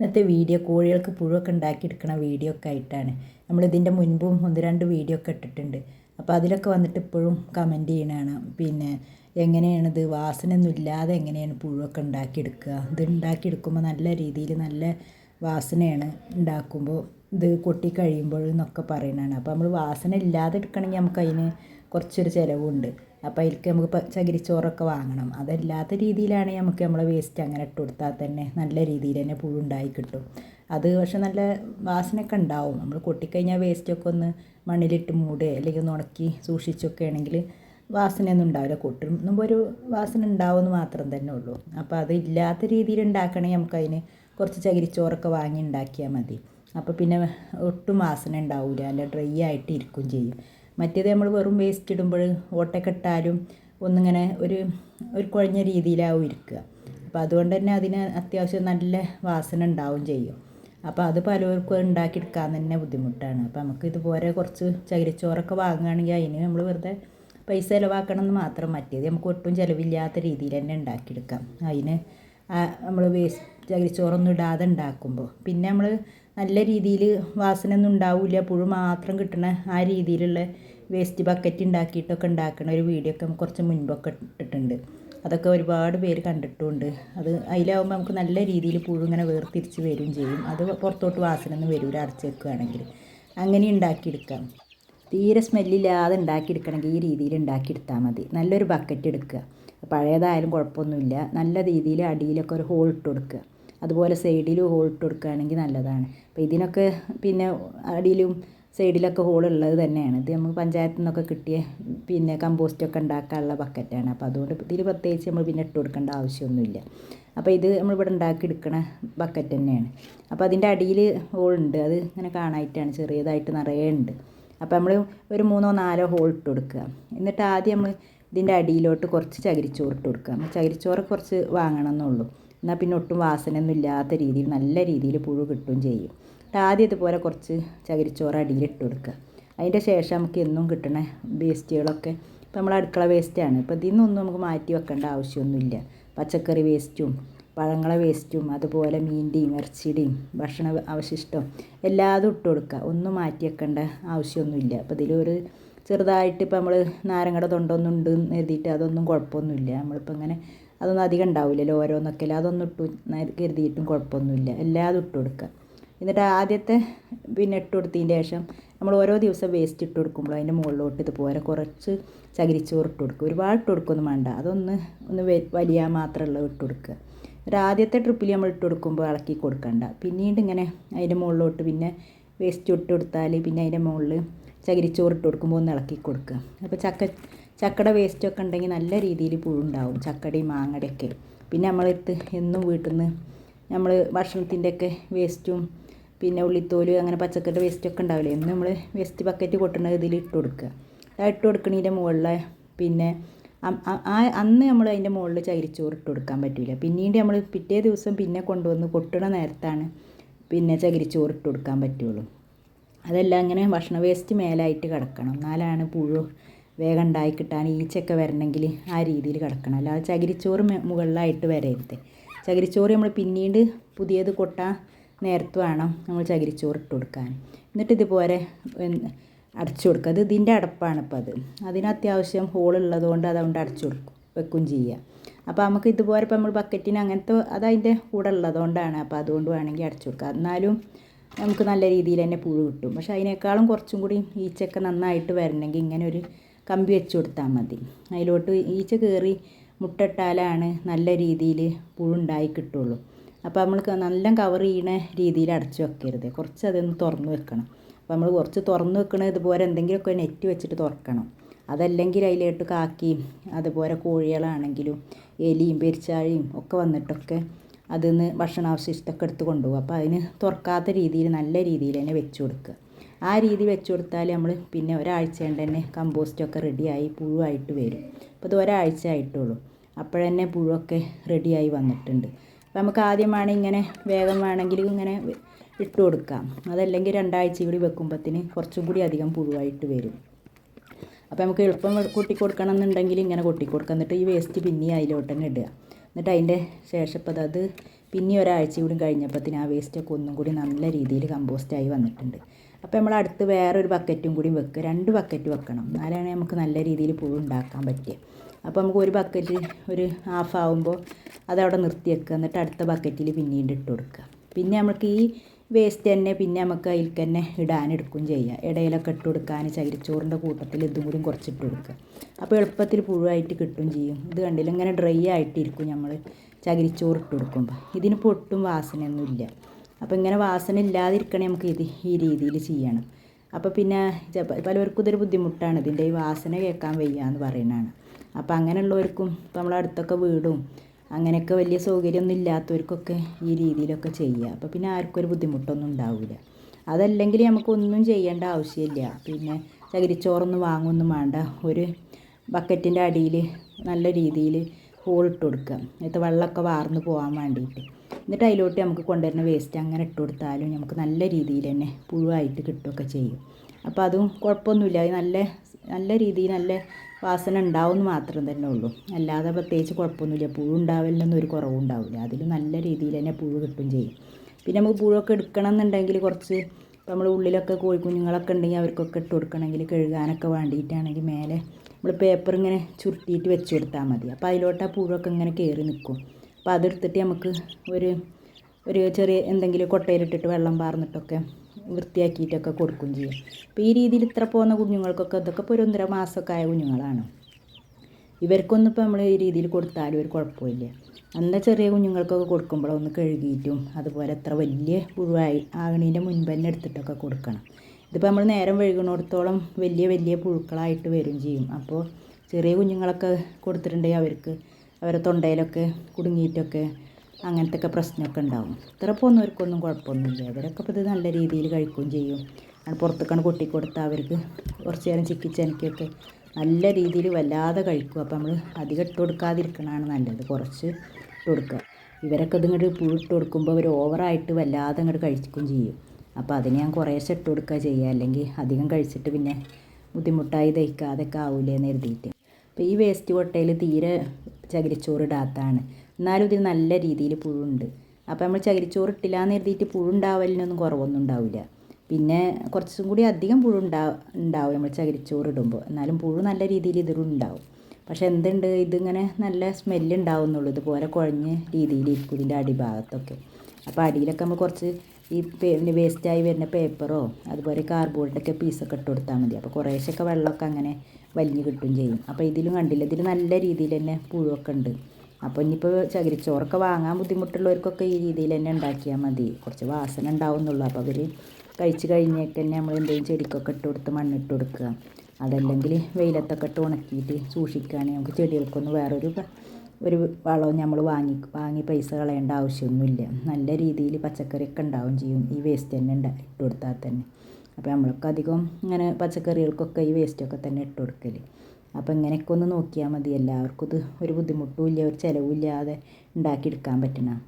ഇന്നത്തെ വീഡിയോ കോഴികൾക്ക് പുഴുവൊക്കെ ഉണ്ടാക്കിയെടുക്കണ വീഡിയോ ഒക്കെ ആയിട്ടാണ്. നമ്മളിതിന്റെ മുൻപും ഒന്ന് രണ്ട് വീഡിയോ ഒക്കെ ഇട്ടിട്ടുണ്ട്. അപ്പോൾ അതിലൊക്കെ വന്നിട്ട് ഇപ്പോഴും കമന്റ് ചെയ്യണതാണ്. പിന്നെ എങ്ങനെയാണിത് വാസനയൊന്നും ഇല്ലാതെ എങ്ങനെയാണ് പുഴുവൊക്കെ ഉണ്ടാക്കിയെടുക്കുക? ഇത് ഉണ്ടാക്കിയെടുക്കുമ്പോൾ നല്ല രീതിയിൽ നല്ല വാസനയാണ് ഉണ്ടാക്കുമ്പോൾ ഇത് കൊട്ടി കഴിയുമ്പോൾ എന്നൊക്കെ പറയുന്നതാണ് അപ്പോൾ നമ്മൾ വാസന ഇല്ലാതെ എടുക്കണമെങ്കിൽ നമുക്ക് അതിന് കുറച്ചൊരു ചിലവുണ്ട്. അപ്പോൾ അതിലേക്ക് നമുക്ക് ചകിരിച്ചോറൊക്കെ വാങ്ങണം. അതല്ലാത്ത രീതിയിലാണ് നമുക്ക് നമ്മളെ വേസ്റ്റ് അങ്ങനെ ഇട്ട് കൊടുത്താൽ തന്നെ നല്ല രീതിയിൽ തന്നെ പുഴുണ്ടായി കിട്ടും. അത് പക്ഷെ നല്ല വാസനയൊക്കെ ഉണ്ടാവും. നമ്മൾ കൊട്ടിക്കഴിഞ്ഞാൽ വേസ്റ്റൊക്കെ ഒന്ന് മണ്ണിലിട്ട് മൂടുക അല്ലെങ്കിൽ ഒന്ന് ഉണക്കി സൂക്ഷിച്ചൊക്കെ ആണെങ്കിൽ വാസനയൊന്നും ഉണ്ടാവില്ല. കൊട്ടുമ്പോൾ ഒരു വാസന ഉണ്ടാവുമെന്ന് മാത്രം തന്നെ ഉള്ളൂ. അപ്പോൾ അത് ഇല്ലാത്ത രീതിയിൽ ഉണ്ടാക്കണമെങ്കിൽ നമുക്കതിന് കുറച്ച് ചകിരിച്ചോറൊക്കെ വാങ്ങി ഉണ്ടാക്കിയാൽ മതി. അപ്പോൾ പിന്നെ ഒട്ടും വാസന ഉണ്ടാവില്ല അല്ല ഡ്രൈ ആയിട്ട് ഇരിക്കും ചെയ്യും. മറ്റേത് നമ്മൾ വെറും വേസ്റ്റ് ഇടുമ്പോൾ ഓട്ടക്കെട്ടാലും ഒന്നിങ്ങനെ ഒരു ഒരു കുഴഞ്ഞ രീതിയിലാവും ഇരിക്കുക. അപ്പോൾ അതുകൊണ്ട് തന്നെ അതിന് അത്യാവശ്യം നല്ല വാസന ഉണ്ടാവും ചെയ്യും. അപ്പോൾ അത് പലർക്കും ഉണ്ടാക്കിയെടുക്കാൻ തന്നെ ബുദ്ധിമുട്ടാണ്. അപ്പോൾ നമുക്ക് ഇതുപോലെ കുറച്ച് ചകിരിച്ചോറൊക്കെ വാങ്ങുകയാണെങ്കിൽ അതിന് നമ്മൾ വെറുതെ പൈസ ചിലവാക്കണം എന്ന് മാത്രം മറ്റേത് നമുക്ക് ഒട്ടും ചിലവില്ലാത്ത രീതിയിൽ തന്നെ ഉണ്ടാക്കിയെടുക്കാം. അതിന് നമ്മൾ വേസ്റ്റ് ചകിരിച്ചോറൊന്നും ഇടാതെ ഉണ്ടാക്കുമ്പോൾ. പിന്നെ നമ്മൾ നല്ല രീതിയിൽ വാസന ഒന്നും ഉണ്ടാവില്ല. പുഴു മാത്രം കിട്ടണ ആ രീതിയിലുള്ള വേസ്റ്റ് ബക്കറ്റ് ഉണ്ടാക്കിയിട്ടൊക്കെ ഉണ്ടാക്കുന്ന ഒരു വീഡിയോ ഒക്കെ കുറച്ച് മുൻപൊക്കെ ഇട്ടിട്ടുണ്ട്. അതൊക്കെ ഒരുപാട് പേര് കണ്ടിട്ടുമുണ്ട് അത് അതിലാവുമ്പോൾ നമുക്ക് നല്ല രീതിയിൽ പുഴു ഇങ്ങനെ വേർതിരിച്ച് വരും ചെയ്യും. അത് പുറത്തോട്ട് വാസന ഒന്നും വരില്ല അടച്ച് വെക്കുകയാണെങ്കിൽ അങ്ങനെ ഉണ്ടാക്കിയെടുക്കാം. തീരെ സ്മെല്ലില്ലാതെ ഉണ്ടാക്കിയെടുക്കണമെങ്കിൽ ഈ രീതിയിൽ ഉണ്ടാക്കിയെടുത്താൽ മതി. നല്ലൊരു ബക്കറ്റ് എടുക്കുക. പഴയതായാലും കുഴപ്പമൊന്നുമില്ല. നല്ല രീതിയിൽ അടിയിലൊക്കെ ഒരു ഹോൾ ഇട്ട് കൊടുക്കുക. അതുപോലെ സൈഡിലും ഹോൾ ഇട്ട് കൊടുക്കുകയാണെങ്കിൽ നല്ലതാണ്. അപ്പോൾ ഇതിനൊക്കെ പിന്നെ അടിയിലും സൈഡിലൊക്കെ ഹോൾ ഉള്ളത് തന്നെയാണ്. ഇത് നമുക്ക് പഞ്ചായത്തിൽ നിന്നൊക്കെ കിട്ടിയ പിന്നെ കമ്പോസ്റ്റൊക്കെ ഉണ്ടാക്കാനുള്ള ബക്കറ്റാണ് അപ്പോൾ അതുകൊണ്ട് ഇതിൽ പ്രത്യേകിച്ച് നമ്മൾ പിന്നെ ഇട്ട് കൊടുക്കേണ്ട ആവശ്യമൊന്നുമില്ല. അപ്പോൾ ഇത് നമ്മളിവിടെ എടുക്കണ ബക്കറ്റ് തന്നെയാണ്. അപ്പോൾ അതിന്റെ അടിയിൽ ഹോളുണ്ട് അത് ഇങ്ങനെ കാണായിട്ടാണ്. ചെറിയതായിട്ട് നിറയെ ഉണ്ട്. അപ്പോൾ നമ്മൾ ഒരു മൂന്നോ നാലോ ഹോൾ ഇട്ട് കൊടുക്കുക. എന്നിട്ട് ആദ്യം നമ്മൾ ഇതിന്റെ അടിയിലോട്ട് കുറച്ച് ചകിരിച്ചോറ് ഇട്ട് കൊടുക്കുക. നമ്മൾ ചകിരിച്ചോറ് കുറച്ച് വാങ്ങണം എന്നുള്ളൂ എന്നാൽ പിന്നെ ഒട്ടും വാസനയൊന്നും ഇല്ലാത്ത രീതിയിൽ നല്ല രീതിയിൽ പുഴു കിട്ടുകയും ചെയ്യും. എന്നിട്ട് ആദ്യം ഇതുപോലെ കുറച്ച് ചകിരിച്ചോറ് അടിയിൽ ഇട്ട് കൊടുക്കുക. അതിന്റെ ശേഷം നമുക്ക് എന്നും കിട്ടണ വേസ്റ്റുകളൊക്കെ ഇപ്പോൾ നമ്മൾ അടുക്കള വേസ്റ്റാണ് ഇപ്പോൾ ഇതിൽ നിന്നൊന്നും നമുക്ക് മാറ്റി വെക്കേണ്ട ആവശ്യമൊന്നുമില്ല. പച്ചക്കറി വേസ്റ്റും പഴങ്ങളെ വേസ്റ്റും അതുപോലെ മീന്റെയും ഇറച്ചിയുടെയും ഭക്ഷണ അവശിഷ്ടം എല്ലാതും ഇട്ട് കൊടുക്കുക. ഒന്നും മാറ്റി വെക്കേണ്ട ആവശ്യമൊന്നുമില്ല. അപ്പോൾ ഇതിലൊരു ചെറുതായിട്ട് ഇപ്പോൾ നമ്മൾ നാരങ്ങയുടെ തൊണ്ടൊന്നും ഉണ്ട് എഴുതിയിട്ട് അതൊന്നും കുഴപ്പമൊന്നുമില്ല. നമ്മളിപ്പോൾ ഇങ്ങനെ അതൊന്നും അധികം ഉണ്ടാവില്ലല്ലോ ഓരോന്നൊക്കെ അതൊന്നും ഇട്ടു കരുതിയിട്ടും കുഴപ്പമൊന്നുമില്ല. എല്ലാതും ഇട്ട് കൊടുക്കുക. എന്നിട്ട് ആദ്യത്തെ പിന്നെ ഇട്ട് കൊടുത്തതിന്റെ ശേഷം നമ്മൾ ഓരോ ദിവസം വേസ്റ്റ് ഇട്ട് കൊടുക്കുമ്പോൾ അതിന്റെ മുകളിലോട്ട് ഇതുപോലെ കുറച്ച് ചകിരിച്ചോറ് ഇട്ട് കൊടുക്കുക. ഒരുപാട് ഇട്ട് കൊടുക്കൊന്നും വേണ്ട. അതൊന്ന് ഒന്ന് വലിയ മാത്രമുള്ളത് ഇട്ട് കൊടുക്കുക. ഒരു ആദ്യത്തെ ട്രിപ്പിൽ നമ്മൾ ഇട്ട് കൊടുക്കുമ്പോൾ ഇളക്കി കൊടുക്കണ്ട. പിന്നീട് ഇങ്ങനെ അതിന്റെ മുകളിലോട്ട് പിന്നെ വേസ്റ്റ് ഇട്ട് കൊടുത്താൽ പിന്നെ അതിന്റെ മുകളിൽ ചകിരിച്ചോറ് ഇട്ട് കൊടുക്കുമ്പോൾ ഒന്ന് ഇളക്കി കൊടുക്കുക. അപ്പോൾ ചക്ക ചക്കയുടെ വേസ്റ്റൊക്കെ ഉണ്ടെങ്കിൽ നല്ല രീതിയിൽ പുഴുണ്ടാവും ചക്കടയും മാങ്ങടയൊക്കെ. പിന്നെ നമ്മളെടുത്ത് എന്നും വീട്ടിൽ നിന്ന് നമ്മൾ ഭക്ഷണത്തിന്റെയൊക്കെ വേസ്റ്റും പിന്നെ ഉള്ളിത്തോൽ അങ്ങനെ പച്ചക്കറിയുടെ വേസ്റ്റൊക്കെ ഉണ്ടാവില്ലേ? എന്നും നമ്മൾ വേസ്റ്റ് ബക്കറ്റ് കൊട്ടുന്നത് ഇതിൽ ഇട്ട് കൊടുക്കുക. അത് ഇട്ട് കൊടുക്കണതിന്റെ മുകളിൽ പിന്നെ ആ അന്ന് നമ്മൾ അതിന്റെ മുകളിൽ ചകിരിച്ചോറ് ഇട്ട് കൊടുക്കാൻ പറ്റില്ല. പിന്നീട് നമ്മൾ പിറ്റേ ദിവസം പിന്നെ കൊണ്ടുവന്ന് കൊട്ടണ നേരത്താണ് പിന്നെ ചകിരിച്ചോറ് ഇട്ട് കൊടുക്കാൻ പറ്റുള്ളൂ. അതെല്ലാം അങ്ങനെ ഭക്ഷണ വേസ്റ്റ് മേലായിട്ട് കിടക്കണം. എന്നാലാണ് പുഴു വേഗം ഉണ്ടായി കിട്ടാൻ ഈച്ചയൊക്കെ വരണമെങ്കിൽ ആ രീതിയിൽ കിടക്കണം. അല്ലാതെ ചകിരിച്ചോറ് മുകളിലായിട്ട് വരരുത്. ചകിരിച്ചോറ് നമ്മൾ പിന്നീട് പുതിയത് കൊട്ടാൻ നേരത്ത് വേണം നമ്മൾ ചകിരിച്ചോറ് ഇട്ട് കൊടുക്കാൻ. എന്നിട്ട് ഇതുപോലെ അടച്ചു കൊടുക്കുക. അത് ഇതിന്റെ അടപ്പാണ് ഇപ്പോൾ അത്. അതിന് അത്യാവശ്യം ഹോളുള്ളത് കൊണ്ട് അതുകൊണ്ട് അടച്ചു കൊടുക്കും വെക്കും ചെയ്യുക. അപ്പോൾ നമുക്ക് ഇതുപോലെ ഇപ്പോൾ നമ്മൾ ബക്കറ്റിന് അങ്ങനത്തെ അത് അതിന്റെ കൂടെ ഉള്ളതുകൊണ്ടാണ് അപ്പോൾ അതുകൊണ്ട് വേണമെങ്കിൽ അടച്ചു കൊടുക്കുക. എന്നാലും നമുക്ക് നല്ല രീതിയിൽ തന്നെ പുഴു കിട്ടും. പക്ഷേ അതിനേക്കാളും കുറച്ചും കൂടി ഈച്ചയൊക്കെ നന്നായിട്ട് വരണമെങ്കിൽ ഇങ്ങനെ ഒരു കമ്പി വെച്ച് കൊടുത്താൽ മതി. അതിലോട്ട് ഈച്ച കയറി മുട്ടിട്ടാലാണ് നല്ല രീതിയിൽ പുഴുണ്ടായി കിട്ടുള്ളൂ. അപ്പോൾ നമ്മൾ നല്ല കവർ ചെയ്യുന്ന രീതിയിൽ അടച്ചു വെക്കരുത്. കുറച്ച് അതൊന്ന് തുറന്ന് വെക്കണം. അപ്പോൾ നമ്മൾ കുറച്ച് തുറന്ന് വെക്കണ ഇതുപോലെ എന്തെങ്കിലുമൊക്കെ നെറ്റ് വെച്ചിട്ട് തുറക്കണം. അതല്ലെങ്കിൽ അതിലോട്ട് കാക്കി അതുപോലെ കോഴികളാണെങ്കിലും എലിയും പെരിച്ചാഴിയും ഒക്കെ വന്നിട്ടൊക്കെ അതിൽ നിന്ന് ഭക്ഷണാവശിഷ്ടമൊക്കെ എടുത്ത് കൊണ്ടുപോകും. അപ്പോൾ അതിന് തുറക്കാത്ത രീതിയിൽ നല്ല രീതിയിൽ തന്നെ വെച്ച് കൊടുക്കുക. ആ രീതി വെച്ച് കൊടുത്താൽ നമ്മൾ പിന്നെ ഒരാഴ്ച കൊണ്ട് തന്നെ കമ്പോസ്റ്റൊക്കെ റെഡിയായി പുഴുവായിട്ട് വരും. അപ്പോൾ ഇത് ഒരാഴ്ച ആയിട്ടുള്ളൂ. അപ്പോഴന്നെ പുഴുവൊക്കെ റെഡിയായി വന്നിട്ടുണ്ട്. അപ്പോൾ നമുക്ക് ആദ്യമാണ് ഇങ്ങനെ വേഗം വേണമെങ്കിൽ ഇങ്ങനെ ഇട്ട് കൊടുക്കാം. അതല്ലെങ്കിൽ രണ്ടാഴ്ച കൂടി വെക്കുമ്പത്തിന് കുറച്ചും കൂടി അധികം പുഴുവായിട്ട് വരും. അപ്പോൾ നമുക്ക് എളുപ്പം കൊട്ടി കൊടുക്കണം എന്നുണ്ടെങ്കിൽ ഇങ്ങനെ കൊട്ടി കൊടുക്കുക എന്നിട്ട് ഈ വേസ്റ്റ് പിന്നെ അതിലോട്ട് തന്നെ ഇടുക. എന്നിട്ട് അതിന്റെ ശേഷം ഇപ്പോൾ അത് പിന്നെ ഒരാഴ്ച കൂടി കഴിഞ്ഞപ്പോഴത്തേന് ആ വേസ്റ്റൊക്കെ ഒന്നും കൂടി നല്ല രീതിയിൽ കമ്പോസ്റ്റായി വന്നിട്ടുണ്ട്. അപ്പോൾ നമ്മൾ അടുത്ത് വേറൊരു ബക്കറ്റും കൂടി വെക്കുക രണ്ട് ബക്കറ്റ് വെക്കണം. എന്നാലാണ് നമുക്ക് നല്ല രീതിയിൽ പുഴു ഉണ്ടാക്കാൻ പറ്റുക അപ്പോൾ നമുക്ക് ഒരു ബക്കറ്റ് ഒരു ഹാഫ് ആവുമ്പോൾ അതവിടെ നിർത്തി വെക്കുക എന്നിട്ട് അടുത്ത ബക്കറ്റിൽ പിന്നീട് ഇട്ട് കൊടുക്കുക പിന്നെ നമുക്ക് ഈ വേസ്റ്റ് തന്നെ പിന്നെ നമുക്ക് അതിൽ തന്നെ ഇടാനെടുക്കും ചെയ്യാം. ഇടയിലൊക്കെ ഇട്ട് കൊടുക്കാൻ ചകിരിച്ചോറിന്റെ കൂട്ടത്തിൽ ഇതും കൂടി കുറച്ചിട്ട് കൊടുക്കുക അപ്പോൾ എളുപ്പത്തിൽ പുഴുവായിട്ട് കിട്ടും ചെയ്യും. ഇത് കണ്ടില്ല ഇങ്ങനെ ഡ്രൈ ആയിട്ടിരിക്കും നമ്മൾ ചകിരിച്ചോറ് ഇട്ട് കൊടുക്കുമ്പോൾ ഇതിന് പൊട്ടും വാസനയൊന്നുമില്ല. അപ്പോൾ ഇങ്ങനെ വാസന ഇല്ലാതിരിക്കണേ നമുക്ക് ഇത് ഈ രീതിയിൽ ചെയ്യണം. അപ്പോൾ പിന്നെ പലവർക്കും ഇതൊരു ബുദ്ധിമുട്ടാണ്. ഇതിന്റെ ഈ വാസന കേൾക്കാൻ വയ്യ എന്ന് പറയുന്നതാണ്. അപ്പോൾ അങ്ങനെയുള്ളവർക്കും ഇപ്പോൾ നമ്മളെ അടുത്തൊക്കെ വീടും അങ്ങനെയൊക്കെ വലിയ സൗകര്യമൊന്നും ഇല്ലാത്തവർക്കൊക്കെ ഈ രീതിയിലൊക്കെ ചെയ്യുക. അപ്പോൾ പിന്നെ ആർക്കും ഒരു ബുദ്ധിമുട്ടൊന്നും ഉണ്ടാവില്ല അതല്ലെങ്കിൽ നമുക്കൊന്നും ചെയ്യേണ്ട ആവശ്യമില്ല. പിന്നെ ചകിരിച്ചോറൊന്നും വാങ്ങുമൊന്നും വേണ്ട. ഒരു ബക്കറ്റിന്റെ അടിയിൽ നല്ല രീതിയിൽ ഹോളിട്ട് കൊടുക്കുക. എന്നിട്ട് വെള്ളമൊക്കെ വാർന്ന് പോകാൻ വേണ്ടിയിട്ട്. എന്നിട്ട് അതിലോട്ട് നമുക്ക് കൊണ്ടുവരുന്ന വേസ്റ്റ് അങ്ങനെ ഇട്ട് കൊടുത്താലും നമുക്ക് നല്ല രീതിയിൽ തന്നെ പുഴുവായിട്ട് കിട്ടുകയൊക്കെ ചെയ്യും. അപ്പോൾ അതും കുഴപ്പമൊന്നുമില്ല. അത് നല്ല നല്ല രീതിയിൽ നല്ല വാസന ഉണ്ടാവുമെന്ന് മാത്രം തന്നെ ഉള്ളൂ. അല്ലാതെ പ്രത്യേകിച്ച് കുഴപ്പമൊന്നുമില്ല. പുഴു ഉണ്ടാവില്ലെന്നും ഒരു കുറവും ഉണ്ടാവില്ല. അതിൽ നല്ല രീതിയിൽ തന്നെ പുഴു കിട്ടും ചെയ്യും. പിന്നെ നമുക്ക് പുഴുവൊക്കെ എടുക്കണം എന്നുണ്ടെങ്കിൽ കുറച്ച് നമ്മൾ ഉള്ളിലൊക്കെ കോഴിക്കുഞ്ഞുങ്ങളൊക്കെ ഉണ്ടെങ്കിൽ അവർക്കൊക്കെ ഇട്ട് കൊടുക്കണമെങ്കിൽ കഴുകാനൊക്കെ വേണ്ടിയിട്ടാണെങ്കിൽ മേലെ നമ്മൾ പേപ്പർ ഇങ്ങനെ ചുരുട്ടിയിട്ട് വെച്ച് കൊടുത്താൽ മതി. അപ്പോൾ അതിലോട്ട് ആ പുഴുവൊക്കെ ഇങ്ങനെ കയറി നിൽക്കും അപ്പോൾ അതെടുത്തിട്ട് നമുക്ക് ഒരു ഒരു ചെറിയ എന്തെങ്കിലും കൊട്ടയിലിട്ടിട്ട് വെള്ളം പാർന്നിട്ടൊക്കെ വൃത്തിയാക്കിയിട്ടൊക്കെ കൊടുക്കുകയും ചെയ്യും. അപ്പോൾ ഈ രീതിയിൽ ഇത്ര പോകുന്ന കുഞ്ഞുങ്ങൾക്കൊക്കെ ഇതൊക്കെ ഇപ്പോൾ ഒരു ഒന്നര മാസമൊക്കെ ആയ കുഞ്ഞുങ്ങളാണ്. ഇവർക്കൊന്നും ഇപ്പോൾ നമ്മൾ ഈ രീതിയിൽ കൊടുത്താലും ഒരു കുഴപ്പമില്ല. നല്ല ചെറിയ കുഞ്ഞുങ്ങൾക്കൊക്കെ കൊടുക്കുമ്പോൾ ഒന്ന് കഴുകിയിട്ടും അതുപോലെ എത്ര വലിയ പുഴുവായി ആകണീന്റെ മുൻപ് തന്നെ എടുത്തിട്ടൊക്കെ കൊടുക്കണം. ഇതിപ്പോൾ നമ്മൾ നേരം വഴുകണോടത്തോളം വലിയ വലിയ പുഴുക്കളായിട്ട് വരും ചെയ്യും. അപ്പോൾ ചെറിയ കുഞ്ഞുങ്ങളൊക്കെ കൊടുത്തിട്ടുണ്ടെങ്കിൽ അവർക്ക് അവരെ തൊണ്ടയിലൊക്കെ കുടുങ്ങിയിട്ടൊക്കെ അങ്ങനത്തെ ഒക്കെ പ്രശ്നമൊക്കെ ഉണ്ടാവും. ഇത്ര അവർക്കൊന്നും കുഴപ്പമൊന്നുമില്ല. അവരൊക്കെ ഇപ്പോൾ ഇത് നല്ല രീതിയിൽ കഴിക്കുകയും ചെയ്യും. അത് പുറത്തേക്കാണ് കൊട്ടിക്കൊടുത്താൽ അവർക്ക് കുറച്ച് നേരം ചിക്കിച്ചനക്കൊക്കെ നല്ല രീതിയിൽ വല്ലാതെ കഴിക്കും. അപ്പോൾ നമ്മൾ അധികം ഇട്ട് കൊടുക്കാതിരിക്കണതാണ് നല്ലത്. കുറച്ച് ഇട്ട് കൊടുക്കുക. ഇവരൊക്കെ ഇതിങ്ങോട്ട് ഇട്ട് കൊടുക്കുമ്പോൾ അവർ ഓവറായിട്ട് വല്ലാതെ അങ്ങോട്ട് കഴിക്കുകയും ചെയ്യും. അപ്പോൾ അതിന് ഞാൻ കുറേശ്ശെ ഇട്ട് കൊടുക്കുക ചെയ്യുക അല്ലെങ്കിൽ അധികം കഴിച്ചിട്ട് പിന്നെ ബുദ്ധിമുട്ടായി ദഹിക്കാതൊക്കെ ആവില്ലേ എന്ന് കരുതിയിട്ട്. അപ്പോൾ ഈ വേസ്റ്റ് കൊട്ടയിൽ തീരെ ചകിരിച്ചോറ് ഇടാത്തതാണ് എന്നാലും ഇതിന് നല്ല രീതിയിൽ പുഴുണ്ട്. അപ്പോൾ നമ്മൾ ചകിരിച്ചോറ് ഇട്ടില്ല എന്ന് കരുതിയിട്ട് പുഴുണ്ടാവലിനൊന്നും കുറവൊന്നും ഉണ്ടാവില്ല പിന്നെ കുറച്ചും കൂടി അധികം പുഴു ഉണ്ടാ ഉണ്ടാവും നമ്മൾ ചകിരിച്ചോറ് ഇടുമ്പോൾ. എന്നാലും പുഴു നല്ല രീതിയിൽ ഇതിലുണ്ടാവും പക്ഷെ എന്തുണ്ട്? ഇതിങ്ങനെ നല്ല സ്മെല്ല് ഉണ്ടാവുന്നുള്ളൂ. ഇതുപോലെ കുഴഞ്ഞ രീതിയിലിരിക്കും ഇതിന്റെ അടിഭാഗത്തൊക്കെ. അപ്പോൾ അടിയിലൊക്കെ നമ്മൾ കുറച്ച് ഈ പിന്നെ വേസ്റ്റായി വരുന്ന പേപ്പറോ അതുപോലെ കാർഡ്ബോർഡിന്റെ പീസൊക്കെ ഇട്ട് കൊടുത്താൽ മതി. അപ്പോൾ കുറേശ്ശൊക്കെ വെള്ളമൊക്കെ അങ്ങനെ വലിഞ്ഞ് കിട്ടും ചെയ്യും. അപ്പോൾ ഇതിലും കണ്ടില്ല ഇതിൽ നല്ല രീതിയിൽ തന്നെ പുഴുവൊക്കെ ഉണ്ട്. അപ്പോൾ ഇനിയിപ്പോൾ ചകിരിച്ചോറൊക്കെ വാങ്ങാൻ ബുദ്ധിമുട്ടുള്ളവർക്കൊക്കെ ഈ രീതിയിൽ തന്നെ ഉണ്ടാക്കിയാൽ മതി. കുറച്ച് വാസന ഉണ്ടാവുന്നുള്ളൂ. അപ്പോൾ അവർ കഴിച്ച് കഴിഞ്ഞേക്ക് തന്നെ നമ്മൾ എന്തെങ്കിലും ചെടിക്കൊക്കെ ഇട്ട് കൊടുത്ത് മണ്ണിട്ട് കൊടുക്കുക. അതല്ലെങ്കിൽ വെയിലത്തൊക്കെ ഇട്ട് ഉണക്കിയിട്ട് സൂക്ഷിക്കുകയാണെങ്കിൽ നമുക്ക് ചെടികൾക്കൊന്നും വേറൊരു ഒരു വളവും നമ്മൾ വാങ്ങി വാങ്ങി പൈസ കളയേണ്ട ആവശ്യമൊന്നുമില്ല. നല്ല രീതിയിൽ പച്ചക്കറിയൊക്കെ ഉണ്ടാവും ചെയ്യും. ഈ വേസ്റ്റ് തന്നെ ഇട്ട് കൊടുത്താൽ തന്നെ. അപ്പോൾ നമ്മളൊക്കെ അധികം ഇങ്ങനെ പച്ചക്കറികൾക്കൊക്കെ ഈ വേസ്റ്റൊക്കെ തന്നെ ഇട്ട് കൊടുക്കൽ അപ്പോൾ ഇങ്ങനെയൊക്കെ ഒന്ന് നോക്കിയാൽ മതി. എല്ലാവർക്കും ഇത് ഒരു ബുദ്ധിമുട്ടും ഇല്ല ഒരു ചിലവും ഇല്ലാതെ ഉണ്ടാക്കിയെടുക്കാൻ പറ്റണം.